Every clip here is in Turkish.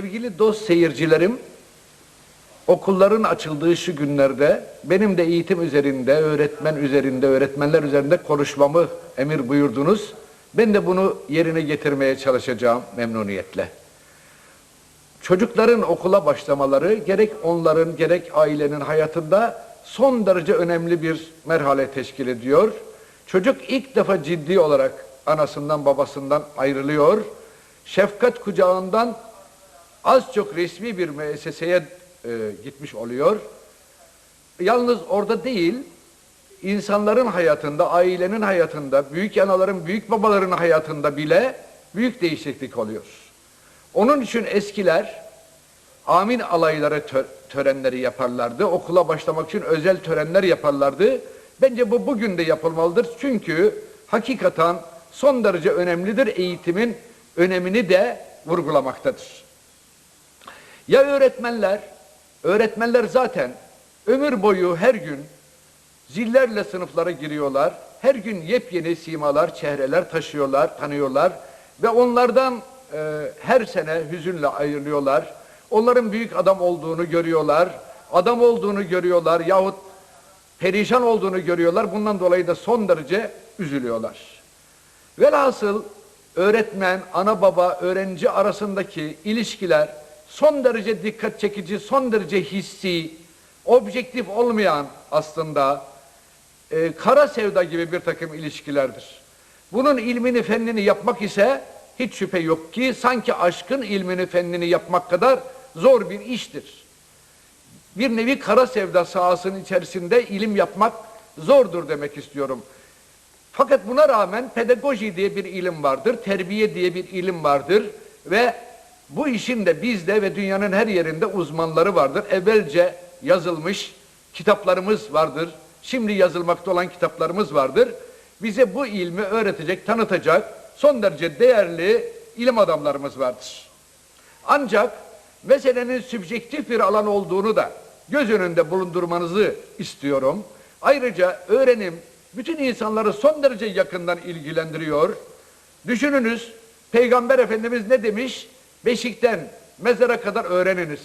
Sevgili dost seyircilerim, okulların açıldığı şu günlerde benim de eğitim üzerinde, öğretmen üzerinde, öğretmenler üzerinde konuşmamı emir buyurdunuz. Ben de bunu yerine getirmeye çalışacağım memnuniyetle. Çocukların okula başlamaları gerek onların gerek ailenin hayatında son derece önemli bir merhale teşkil ediyor. Çocuk ilk defa ciddi olarak anasından babasından ayrılıyor. Şefkat kucağından az çok resmi bir müesseseye e, gitmiş oluyor. Yalnız orada değil, insanların hayatında, ailenin hayatında, büyük anaların, büyük babaların hayatında bile büyük değişiklik oluyor. Onun için eskiler amin alayları tö- törenleri yaparlardı. Okula başlamak için özel törenler yaparlardı. Bence bu bugün de yapılmalıdır. Çünkü hakikaten son derece önemlidir. Eğitimin önemini de vurgulamaktadır. Ya öğretmenler, öğretmenler zaten ömür boyu her gün zillerle sınıflara giriyorlar. Her gün yepyeni simalar, çehreler taşıyorlar, tanıyorlar ve onlardan e, her sene hüzünle ayrılıyorlar. Onların büyük adam olduğunu görüyorlar, adam olduğunu görüyorlar yahut perişan olduğunu görüyorlar. Bundan dolayı da son derece üzülüyorlar. Velhasıl öğretmen, ana baba, öğrenci arasındaki ilişkiler son derece dikkat çekici, son derece hissi, objektif olmayan aslında e, kara sevda gibi bir takım ilişkilerdir. Bunun ilmini, fennini yapmak ise hiç şüphe yok ki sanki aşkın ilmini, fennini yapmak kadar zor bir iştir. Bir nevi kara sevda sahasının içerisinde ilim yapmak zordur demek istiyorum. Fakat buna rağmen pedagoji diye bir ilim vardır, terbiye diye bir ilim vardır ve bu işin de bizde ve dünyanın her yerinde uzmanları vardır. Evvelce yazılmış kitaplarımız vardır. Şimdi yazılmakta olan kitaplarımız vardır. Bize bu ilmi öğretecek, tanıtacak son derece değerli ilim adamlarımız vardır. Ancak meselenin sübjektif bir alan olduğunu da göz önünde bulundurmanızı istiyorum. Ayrıca öğrenim bütün insanları son derece yakından ilgilendiriyor. Düşününüz Peygamber Efendimiz ne demiş? Beşikten mezara kadar öğreniniz.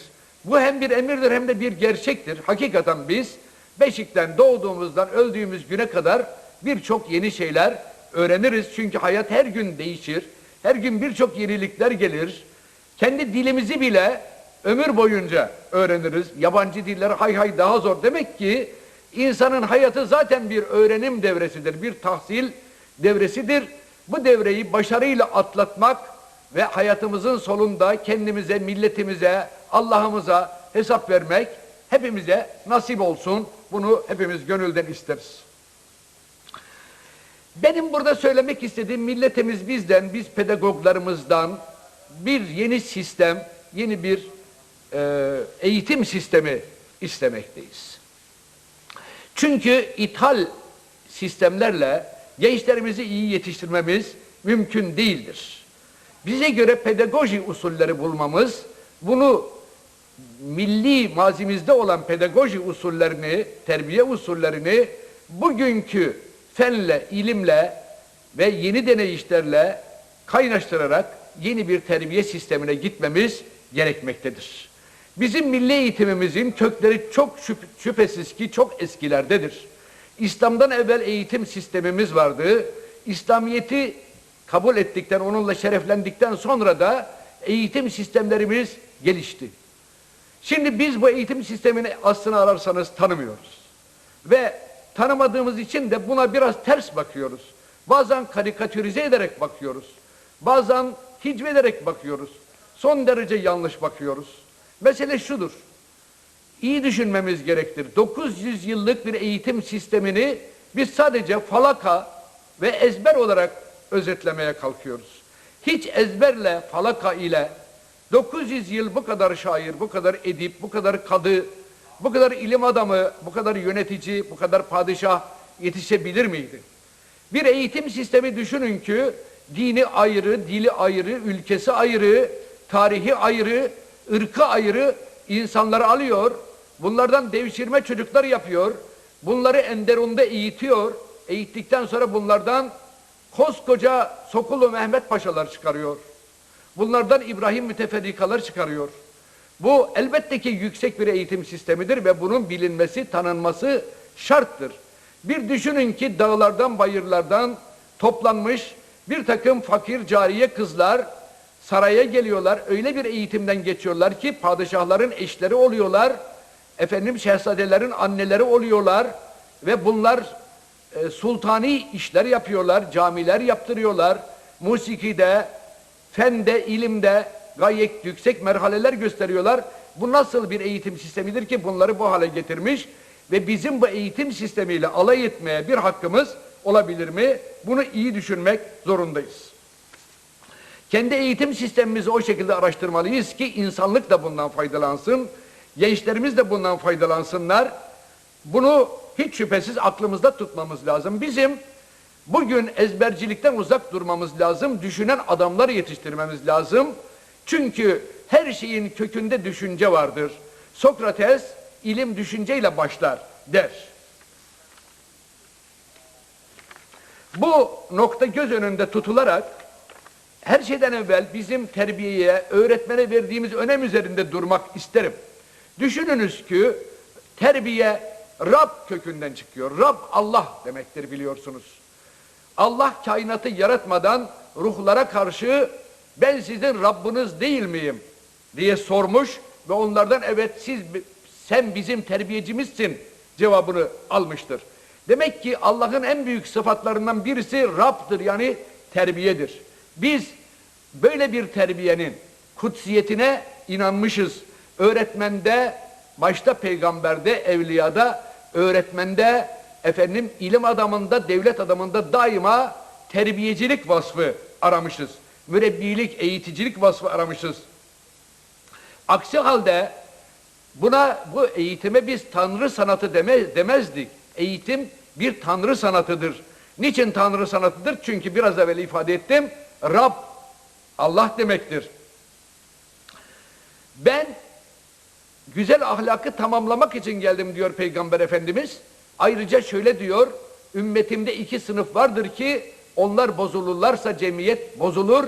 Bu hem bir emirdir hem de bir gerçektir. Hakikaten biz Beşikten doğduğumuzdan öldüğümüz güne kadar birçok yeni şeyler öğreniriz. Çünkü hayat her gün değişir. Her gün birçok yenilikler gelir. Kendi dilimizi bile ömür boyunca öğreniriz. Yabancı diller hay hay daha zor. Demek ki insanın hayatı zaten bir öğrenim devresidir, bir tahsil devresidir. Bu devreyi başarıyla atlatmak ve hayatımızın sonunda kendimize, milletimize, Allah'ımıza hesap vermek hepimize nasip olsun. Bunu hepimiz gönülden isteriz. Benim burada söylemek istediğim milletimiz bizden, biz pedagoglarımızdan bir yeni sistem, yeni bir e, eğitim sistemi istemekteyiz. Çünkü ithal sistemlerle gençlerimizi iyi yetiştirmemiz mümkün değildir. Bize göre pedagoji usulleri bulmamız, bunu milli mazimizde olan pedagoji usullerini, terbiye usullerini bugünkü fenle, ilimle ve yeni deneyişlerle kaynaştırarak yeni bir terbiye sistemine gitmemiz gerekmektedir. Bizim milli eğitimimizin kökleri çok şüp- şüphesiz ki çok eskilerdedir. İslam'dan evvel eğitim sistemimiz vardı. İslamiyeti kabul ettikten, onunla şereflendikten sonra da eğitim sistemlerimiz gelişti. Şimdi biz bu eğitim sistemini aslına ararsanız tanımıyoruz. Ve tanımadığımız için de buna biraz ters bakıyoruz. Bazen karikatürize ederek bakıyoruz. Bazen hicvederek bakıyoruz. Son derece yanlış bakıyoruz. Mesele şudur. İyi düşünmemiz gerektir. 900 yıllık bir eğitim sistemini biz sadece falaka ve ezber olarak özetlemeye kalkıyoruz. Hiç ezberle, falaka ile 900 yıl bu kadar şair, bu kadar edip, bu kadar kadı, bu kadar ilim adamı, bu kadar yönetici, bu kadar padişah yetişebilir miydi? Bir eğitim sistemi düşünün ki dini ayrı, dili ayrı, ülkesi ayrı, tarihi ayrı, ırkı ayrı insanları alıyor. Bunlardan devşirme çocuklar yapıyor. Bunları Enderun'da eğitiyor. Eğittikten sonra bunlardan koskoca Sokulu Mehmet Paşalar çıkarıyor. Bunlardan İbrahim müteferrikalar çıkarıyor. Bu elbette ki yüksek bir eğitim sistemidir ve bunun bilinmesi, tanınması şarttır. Bir düşünün ki dağlardan, bayırlardan toplanmış bir takım fakir cariye kızlar saraya geliyorlar. Öyle bir eğitimden geçiyorlar ki padişahların eşleri oluyorlar. Efendim şehzadelerin anneleri oluyorlar ve bunlar e, sultani işler yapıyorlar, camiler yaptırıyorlar. Musikide, fende, ilimde gayet yüksek merhaleler gösteriyorlar. Bu nasıl bir eğitim sistemidir ki bunları bu hale getirmiş ve bizim bu eğitim sistemiyle alay etmeye bir hakkımız olabilir mi? Bunu iyi düşünmek zorundayız. Kendi eğitim sistemimizi o şekilde araştırmalıyız ki insanlık da bundan faydalansın, gençlerimiz de bundan faydalansınlar. Bunu hiç şüphesiz aklımızda tutmamız lazım. Bizim bugün ezbercilikten uzak durmamız lazım, düşünen adamlar yetiştirmemiz lazım. Çünkü her şeyin kökünde düşünce vardır. Sokrates ilim düşünceyle başlar der. Bu nokta göz önünde tutularak her şeyden evvel bizim terbiyeye, öğretmene verdiğimiz önem üzerinde durmak isterim. Düşününüz ki terbiye Rab kökünden çıkıyor. Rab Allah demektir biliyorsunuz. Allah kainatı yaratmadan ruhlara karşı ben sizin Rabbiniz değil miyim diye sormuş ve onlardan evet siz sen bizim terbiyecimizsin cevabını almıştır. Demek ki Allah'ın en büyük sıfatlarından birisi Rab'dır yani terbiyedir. Biz böyle bir terbiyenin kutsiyetine inanmışız. Öğretmende, başta peygamberde, evliyada, öğretmende, efendim ilim adamında, devlet adamında daima terbiyecilik vasfı aramışız. Mürebbilik, eğiticilik vasfı aramışız. Aksi halde buna bu eğitime biz tanrı sanatı deme, demezdik. Eğitim bir tanrı sanatıdır. Niçin tanrı sanatıdır? Çünkü biraz evvel ifade ettim. Rab Allah demektir. Ben güzel ahlakı tamamlamak için geldim diyor Peygamber Efendimiz. Ayrıca şöyle diyor, ümmetimde iki sınıf vardır ki onlar bozulurlarsa cemiyet bozulur,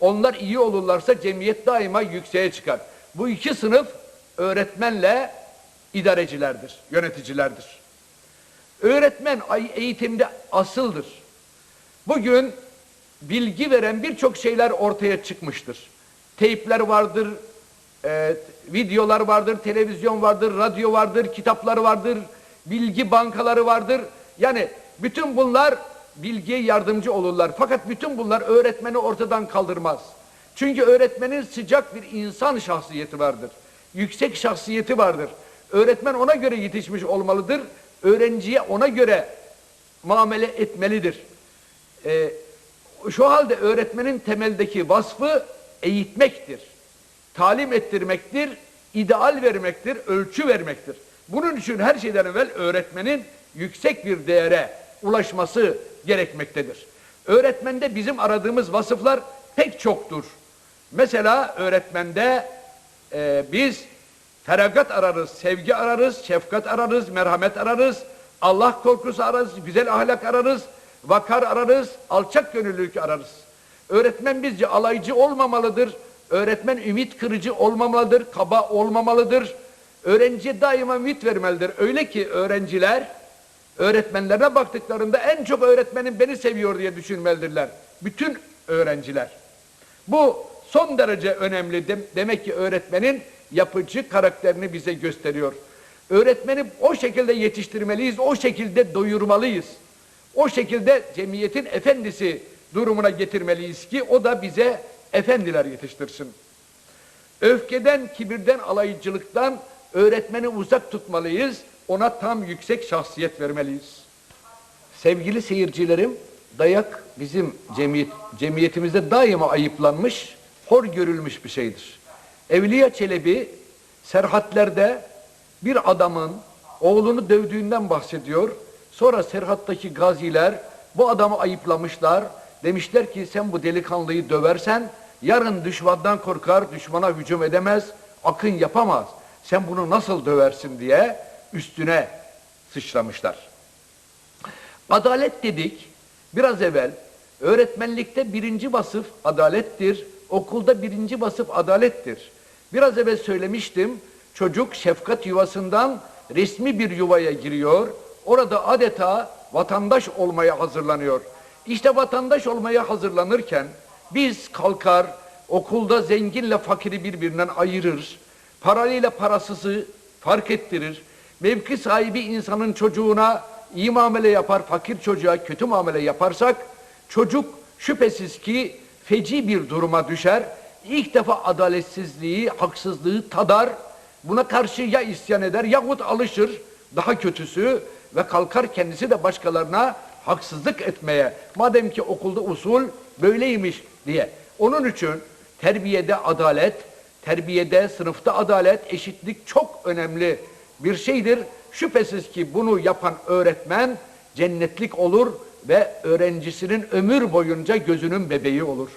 onlar iyi olurlarsa cemiyet daima yükseğe çıkar. Bu iki sınıf öğretmenle idarecilerdir, yöneticilerdir. Öğretmen eğitimde asıldır. Bugün bilgi veren birçok şeyler ortaya çıkmıştır. Teypler vardır, e, videolar vardır, televizyon vardır, radyo vardır, kitaplar vardır, bilgi bankaları vardır. Yani bütün bunlar bilgiye yardımcı olurlar. Fakat bütün bunlar öğretmeni ortadan kaldırmaz. Çünkü öğretmenin sıcak bir insan şahsiyeti vardır. Yüksek şahsiyeti vardır. Öğretmen ona göre yetişmiş olmalıdır. Öğrenciye ona göre muamele etmelidir. Ee, şu halde öğretmenin temeldeki vasfı eğitmektir. Talim ettirmektir, ideal vermektir, ölçü vermektir. Bunun için her şeyden evvel öğretmenin yüksek bir değere ulaşması gerekmektedir. Öğretmende bizim aradığımız vasıflar pek çoktur. Mesela öğretmende e, biz feragat ararız, sevgi ararız, şefkat ararız, merhamet ararız, Allah korkusu ararız, güzel ahlak ararız, vakar ararız, alçak gönüllülük ararız. Öğretmen bizce alaycı olmamalıdır, öğretmen ümit kırıcı olmamalıdır, kaba olmamalıdır. Öğrenciye daima ümit vermelidir. Öyle ki öğrenciler öğretmenlerine baktıklarında en çok öğretmenim beni seviyor diye düşünmelidirler. Bütün öğrenciler. Bu son derece önemli. Demek ki öğretmenin yapıcı karakterini bize gösteriyor. Öğretmeni o şekilde yetiştirmeliyiz, o şekilde doyurmalıyız. O şekilde cemiyetin efendisi durumuna getirmeliyiz ki o da bize efendiler yetiştirsin. Öfkeden, kibirden, alaycılıktan öğretmeni uzak tutmalıyız. Ona tam yüksek şahsiyet vermeliyiz. Sevgili seyircilerim, dayak bizim cemiyet, cemiyetimizde daima ayıplanmış, hor görülmüş bir şeydir. Evliya Çelebi Serhatlerde bir adamın oğlunu dövdüğünden bahsediyor. Sonra Serhat'taki gaziler bu adamı ayıplamışlar. Demişler ki sen bu delikanlıyı döversen yarın düşmandan korkar, düşmana hücum edemez, akın yapamaz. Sen bunu nasıl döversin diye üstüne sıçramışlar. Adalet dedik biraz evvel. Öğretmenlikte birinci vasıf adalettir. okulda birinci vasıf adalettir. Biraz evvel söylemiştim, çocuk şefkat yuvasından resmi bir yuvaya giriyor. Orada adeta vatandaş olmaya hazırlanıyor. İşte vatandaş olmaya hazırlanırken biz kalkar okulda zenginle fakiri birbirinden ayırır. Paralıyla parasızı fark ettirir. Mevki sahibi insanın çocuğuna iyi muamele yapar, fakir çocuğa kötü muamele yaparsak çocuk şüphesiz ki feci bir duruma düşer. İlk defa adaletsizliği, haksızlığı tadar. Buna karşı ya isyan eder yahut alışır. Daha kötüsü ve kalkar kendisi de başkalarına haksızlık etmeye. Madem ki okulda usul böyleymiş diye. Onun için terbiyede adalet, terbiyede, sınıfta adalet, eşitlik çok önemli bir şeydir. Şüphesiz ki bunu yapan öğretmen cennetlik olur ve öğrencisinin ömür boyunca gözünün bebeği olur.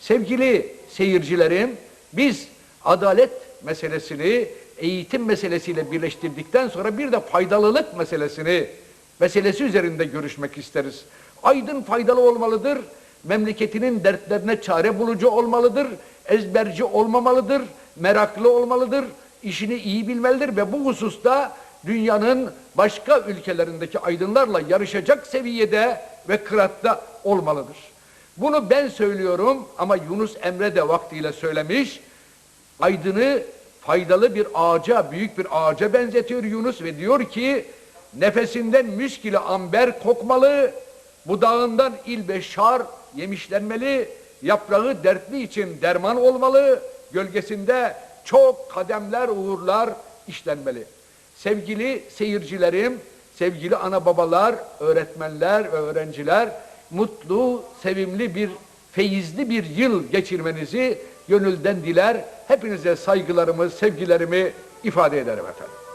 Sevgili seyircilerim, biz adalet meselesini eğitim meselesiyle birleştirdikten sonra bir de faydalılık meselesini meselesi üzerinde görüşmek isteriz. Aydın faydalı olmalıdır, memleketinin dertlerine çare bulucu olmalıdır, ezberci olmamalıdır, meraklı olmalıdır, işini iyi bilmelidir ve bu hususta dünyanın başka ülkelerindeki aydınlarla yarışacak seviyede ve kıratta olmalıdır. Bunu ben söylüyorum ama Yunus Emre de vaktiyle söylemiş. Aydın'ı faydalı bir ağaca, büyük bir ağaca benzetiyor Yunus ve diyor ki nefesinden müsk ile amber kokmalı, budağından ilbeşar yemişlenmeli, yaprağı dertli için derman olmalı, gölgesinde çok kademler, uğurlar işlenmeli. Sevgili seyircilerim, sevgili ana babalar, öğretmenler ve öğrenciler, mutlu, sevimli bir, feyizli bir yıl geçirmenizi gönülden diler. Hepinize saygılarımı, sevgilerimi ifade ederim efendim.